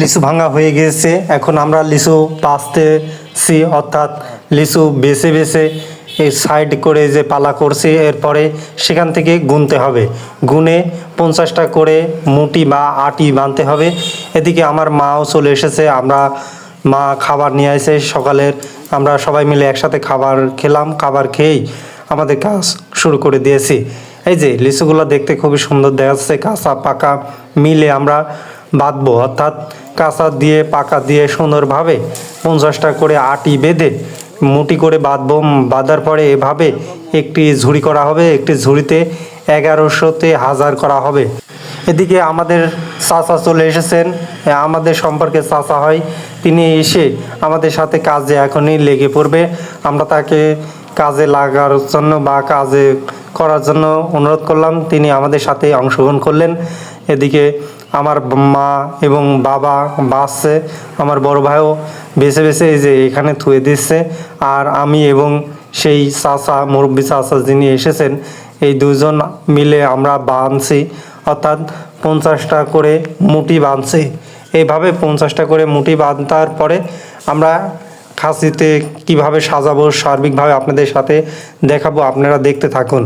লিচু ভাঙা হয়ে গিয়েছে। এখন আমরা লিচু বাঁচতেছি অর্থাৎ লিচু বেছে বেছে এই সাইড করে যে পালা করছি, এরপরে সেখান থেকে গুনতে হবে। গুনে পঞ্চাশটা করে মুটি বা আটি বানতে হবে। এদিকে আমার মাও চলে এসেছে, আমরা মা খাবার নিয়ে আসে সকালের আমরা সবাই মিলে একসাথে খাবার খেলাম, খাবার খেয়েই আমাদের কাজ শুরু করে দিয়েছি। এই যে, লিচুগুলো দেখতে খুবই সুন্দর দেখা যাচ্ছে কাঁচা পাকা, মিলে আমরা বাঁধবো। অর্থাৎ কাঁচা দিয়ে, পাকা দিয়ে সুন্দরভাবে পঞ্চাশটা করে আটি বেঁধে মুটি করে বাঁধবো। বাঁধার পরে এভাবে একটি ঝুড়ি করা হবে। একটি ঝুড়িতে এগারোশোতে হাজার করা হবে। এদিকে আমাদের চাচা চলে এসেছেন। আমাদের সম্পর্কে চাচা হয়। তিনি এসে আমাদের সাথে কাজে এখনই লেগে পড়বে। আমরা তাকে কাজে লাগার জন্য বা কাজে করার জন্য অনুরোধ করলাম। তিনি আমাদের সাথে অংশগ্রহণ করলেন। এদিকে আমার মা এবং বাবা বাসছে আমার বড় ভাইও বেছে বেছে এই যে এখানে থুয়ে দিচ্ছে আর আমি এবং সেই চাচা, মুরব্বী চাচা যিনি এসেছেন, এই দুজন মিলে আমরা বাঁধছি। অর্থাৎ পঞ্চাশটা করে মুটি বাঁধছি। এইভাবে পঞ্চাশটা করে মুটি বাঁধার পরে আমরা খাসিতে কীভাবে সাজাবো, সার্বিকভাবে আপনাদের সাথে দেখাবো, আপনারা দেখতে থাকুন।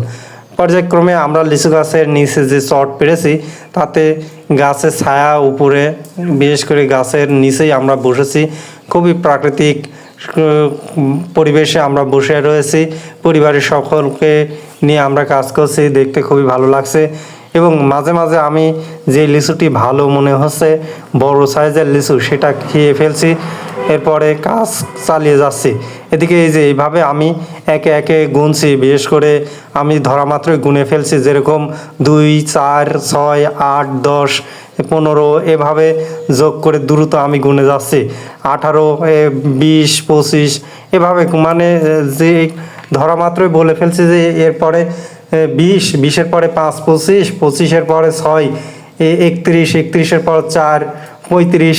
পর্যায়ক্রমে আমরা লিচু গাছের নিচে যে চট পেরেছি, তাতে গাছের ছায়া উপরে, বিশেষ করে গাছের নিচেই আমরা বসেছি। খুবই প্রাকৃতিক পরিবেশে আমরা বসে রয়েছি। পরিবারের সকলকে নিয়ে আমরা কাজ করছি, দেখতে খুবই ভালো লাগছে। এবং মাঝে মাঝে আমি যে লিচুটি ভালো মনে হচ্ছে, বড় সাইজের লিচু, সেটা খেয়ে ফেলছি। এরপরে কাজ চালিয়ে যাচ্ছি। এদিকে এই যে এইভাবে আমি একে একে গুনছি, বিশেষ করে আমি ধরা মাত্রই গুনে ফেলছি, যেরকম দুই, চার, ছয়, আট, দশ, পনেরো, এভাবে যোগ করে দ্রুত আমি গুনে যাচ্ছি। আঠারো বিশ, পঁচিশ, এভাবে মানে যে ধরা মাত্রই বলে ফেলছি যে এরপরে বিশ, বিশের পরে পাঁচ, পঁচিশ, পঁচিশের পরে ছয় একত্রিশ, একত্রিশের পর চার, পঁয়ত্রিশ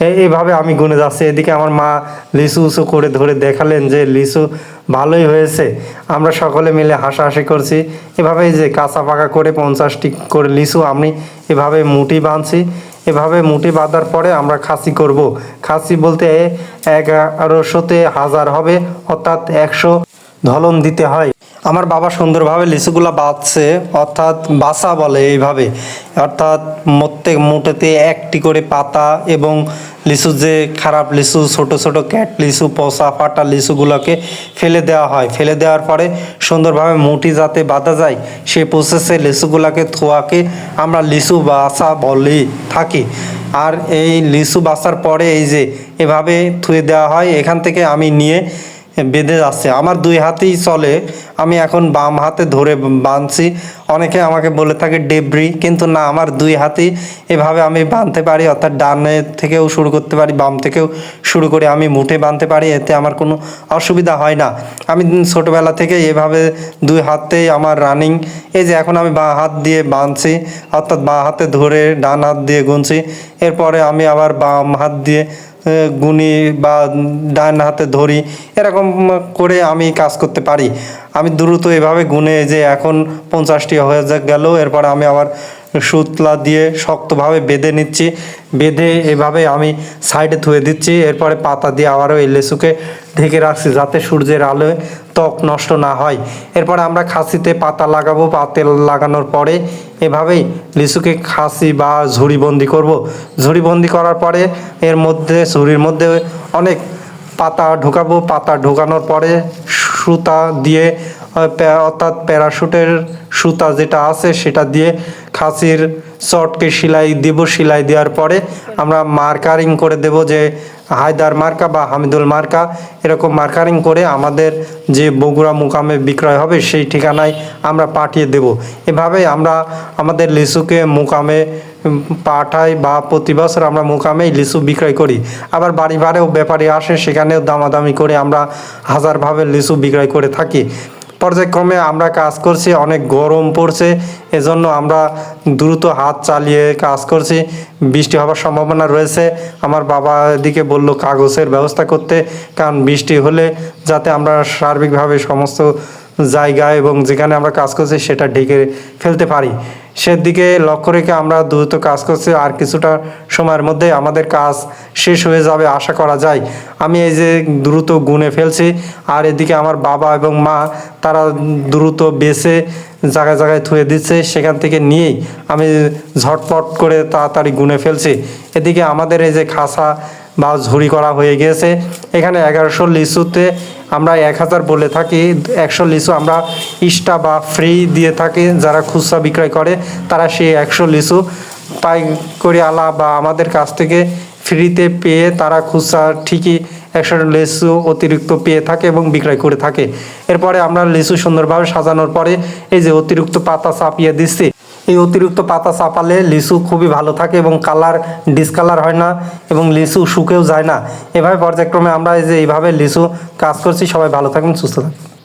এ- এভাবে আমি গুনে যাচ্ছি। এদিকে আমার মা লিচু উঁচু করে ধরে দেখালেন যে লিচু ভালোই হয়েছে। আমরা সকলে মিলে হাসাহাসি করছি। এভাবে যে কাঁচা পাকা করে পঞ্চাশটি করে লিচু আমি এভাবে মুটি বাঁধছি। এভাবে মুটি বাঁধার পরে আমরা খাসি করব। খাসি বলতে এগারোশোতে হাজার হবে, অর্থাৎ একশো ধলন দিতে হয়। আমার বাবা সুন্দরভাবে লিচুগুলা বাঁধছে, অর্থাৎ বাসা বলে এইভাবে। অর্থাৎ প্রত্যেক মুঠোতে একটি করে পাতা এবং লিচু যে খারাপ লিচু, ছোট ছোট ক্যাট লিচু, পচা ফাটা লিচুগুলোকে ফেলে দেওয়া হয়। ফেলে দেওয়ার পরে সুন্দরভাবে মুটি যাতে বাঁধা যায়, সেই প্রসেসে লিচুগুলোকে, থোয়াকে আমরা লিচু বাসা বলেই থাকি। আর এই লিচু বাসার পরে এই যে এভাবে থুয়ে দেওয়া হয়, এখান থেকে আমি নিয়ে বেঁধে যাচ্ছে। আমার দুই হাতেই চলে। আমি এখন বাম হাতে ধরে বাঁধছি। অনেকে আমাকে বলে থাকে ডেব্রি কিন্তু না, আমার দুই হাতেই এভাবে আমি বাঁধতে পারি। অর্থাৎ ডানে থেকেও শুরু করতে পারি, বাম থেকেও শুরু করে আমি মুঠে বাঁধতে পারি। এতে আমার কোনো অসুবিধা হয় না। আমি ছোটোবেলা থেকে এভাবে দুই হাতেই আমার রানিং এই যে এখন আমি বাঁ হাত দিয়ে বাঁধছি, অর্থাৎ বাঁ হাতে ধরে ডান হাত দিয়ে গুনছি। এরপরে আমি আবার বাম হাত দিয়ে গুনি বা ডান হাতে ধরি, এরকম করে আমি কাজ করতে পারি। আমি দ্রুত এভাবে গুনে যে এখন পঞ্চাশটি হয়ে গেল, এরপর আমি আবার সুতলা দিয়ে শক্তভাবে বেঁধে নিচ্ছি। বেঁধে এভাবে আমি সাইডে ধুয়ে দিচ্ছি। এরপরে পাতা দিয়ে আবারও এই লেসুকে ঢেকে রাখছি যাতে সূর্যের আলোয় ত্বক নষ্ট না হয়। এরপরে আমরা খাসিতে পাতা লাগাবো। পাতে লাগানোর পরে এভাবেই লিচুকে খাসি বা ঝুড়িবন্দি করব। ঝুড়িবন্দি করার পরে এর মধ্যে, ঝুড়ির মধ্যে অনেক পাতা ঢোকাবো। পাতা ঢোকানোর পরে সুতা দিয়ে অর্থাৎ প্যারাশুটের সুতা যেটা আছে সেটা দিয়ে খাসির চটকে সেলাই দেব, সেলাই দেওয়ার পরে আমরা মার্কারিং করে দেব যে হায়দার মার্কা বা হামিদুল মার্কা। এরকম মার্কারিং করে আমাদের যে বগুড়া মুকামে বিক্রয় হবে সেই ঠিকানায় আমরা পাঠিয়ে দেব। এভাবে আমরা আমাদের লিচুকে মুকামে পাঠাই বা প্রতি বছর আমরা মুকামেই লিচু বিক্রয় করি। আবার বাড়ি বাড়িও ব্যাপারী আসে, সেখানেও দামাদামি করে আমরা হাজারভাবে লিচু বিক্রয় করে থাকি। পর্যায়ক্রমে আমরা কাজ করছি, অনেক গরম পড়ছে, এজন্য আমরা দ্রুত হাত চালিয়ে কাজ করছি। বৃষ্টি হওয়ার সম্ভাবনা রয়েছে। আমার বাবা এদিকে বলল, কাগজের ব্যবস্থা করতে। কারণ বৃষ্টি হলে যাতে আমরা সার্বিকভাবে সমস্ত জায়গা এবং যেখানে আমরা কাজ করছি সেটা ঢেকে ফেলতে পারি। সেদিকে লক্ষ্য রেখে আমরা দ্রুত কাজ করছি। আর কিছুটা সময়ের মধ্যে আমাদের কাজ শেষ হয়ে যাবে আশা করা যায়। আমি এই যে দ্রুত গুনে ফেলছি, আর এদিকে আমার বাবা এবং মা, তারা দ্রুত বেছে জায়গায় জায়গায় থুয়ে দিচ্ছে। সেখান থেকে নিয়েই আমি ঝটপট করে তাড়াতাড়ি গুনে ফেলছি। এদিকে আমাদের এই যে খাসা বা ঝুড়ি করা হয়ে গিয়েছে, এখানে এগারোশো লিচুতে আমরা এক হাজার বলে থাকি, একশো লিচু আমরা ইস্টা বা ফ্রি দিয়ে থাকি, যারা খুচরা বিক্রয় করে, তারা সেই একশো লিচু পাইকারি আলা বা আমাদের কাছ থেকে ফ্রিতে পেয়ে তারা খুচরা ঠিকই একশো লিচু অতিরিক্ত পেয়ে থাকে এবং বিক্রয় করে থাকে। এরপরে আমরা লিচু সুন্দরভাবে সাজানোর পরে এই যে অতিরিক্ত পাতা চাপিয়ে দিচ্ছি এই অতিরিক্ত পাতা চাপালে লিচু খুবই ভালো থাকে এবং কালার ডিসকালার হয় না এবং লিচু শুকেও যায় না। এভাবে পর্যায়ক্রমে আমরা এই যে এইভাবে লিচু কাজ করছি, সবাই ভালো থাকবেন, সুস্থ থাকবেন।